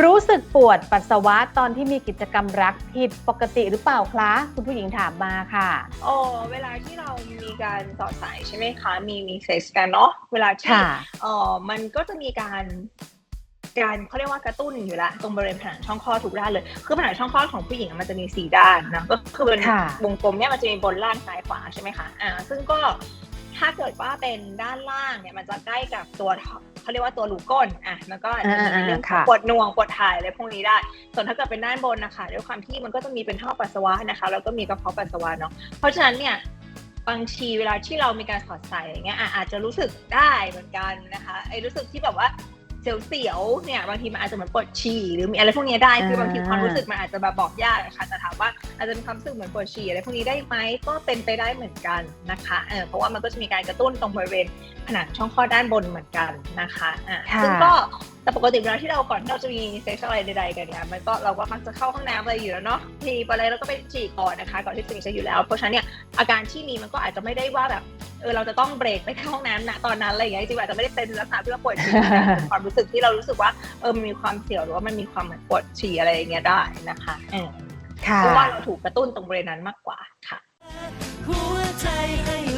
รู้สึกปวดปัสสาวะตอนที่มีกิจกรรมรักผิดปกติหรือเปล่าคะคุณผู้หญิงถามมาค่ะโอ้เวลาที่เรามีการสอดใส่ใช่ไหมคะ มีมีเซ็กซ์กันเนาะเวลาที่ค่ะเออมันก็จะมีการการเขาเรียกว่ากระตุ้นอยู่ละตรงบริเวณผนังช่องคลอดทุกด้านเลย คือผนังช่องคลอดของผู้หญิงอะมันจะมีสี่ด้านนะก็คือเป็นค่ะวงกลมเนี่ยมันจะมีบนล่างซ้ายขวาใช่ไหมคะอ่าซึ่งก็ถ้าเกิดว่าเป็นด้านล่างเนี่ยมันจะใกล้กับตัว เขาเรียกว่าตัวรูก้นอะมันก็อาจจะมีเรื่องอ่าๆค่ะปวดหน่วงปวดถ่ายอะไรพวกนี้ได้ ส่วนถ้าเกิดเป็นด้านบนนะคะด้วยความที่มันก็จะมีเป็นท่อปัสสาวะนะคะ แล้วก็มีกระเพาะปัสสาวะเนาะเพราะฉะนั้นเนี่ยบางทีเวลาที่เรามีการสอดใส่อย่างเงี้ยอะอาจจะรู้สึกได้เหมือนกันนะคะไอ้รู้สึกที่แบบว่าเสียวๆเนี่ยบางทีมันอาจจะเหมือนปวดฉี่หรือมีอะไรพวกนี้ได้คือบางทีความรู้สึกมันอาจจะแบบบอกยากนะคะแต่ถามว่า อาจจะมีความรู้สึกเหมือนปวดฉี่อะไรพวกนี้ได้ไหมก็เป็นไปได้เหมือนกันนะคะเออเพราะว่ามันก็จะมีการกระตุ้นตรงบริเวณผนังช่องคลอดด้านบนเหมือนกันนะคะอะค่ะซึ่งก็แต่ปกติเวลาที่เราก่อนที่เราจะมีเซ็กซ์อะไรใดๆกันเนี่ยมันก็เราก็มักจะเข้าห้องน้ำอะไรอยู่แล้วเนาะทีไปเลยแล้วก็ไปฉี่ก่อนนะคะ ก่อนที่จะมีเซ็กซ์อยู่แล้ว เพราะฉะนั้นเนี่ยอาการที่มีมันก็อาจจะไม่ได้ว่าแบบเออเราจะต้องเบรกไปเข้าห้องน้ำนะตอนนั้นอะไรอย่างเงี้ยจริงๆอาจจะไม่ได้เป็นลักษณะที่ว่าปวดฉี่นะเป็นความรู้สึกที่เรารู้สึกว่าเออมันมีความเสียวหรือว่ามันมีความเหมือนปวดฉี่อะไรอย่างเงี้ยได้นะคะ เออค่ะเพราะว่าเราถูกกระตุ้นตรงบริเวณนั้นมากกว่าค่ะหัวใจให้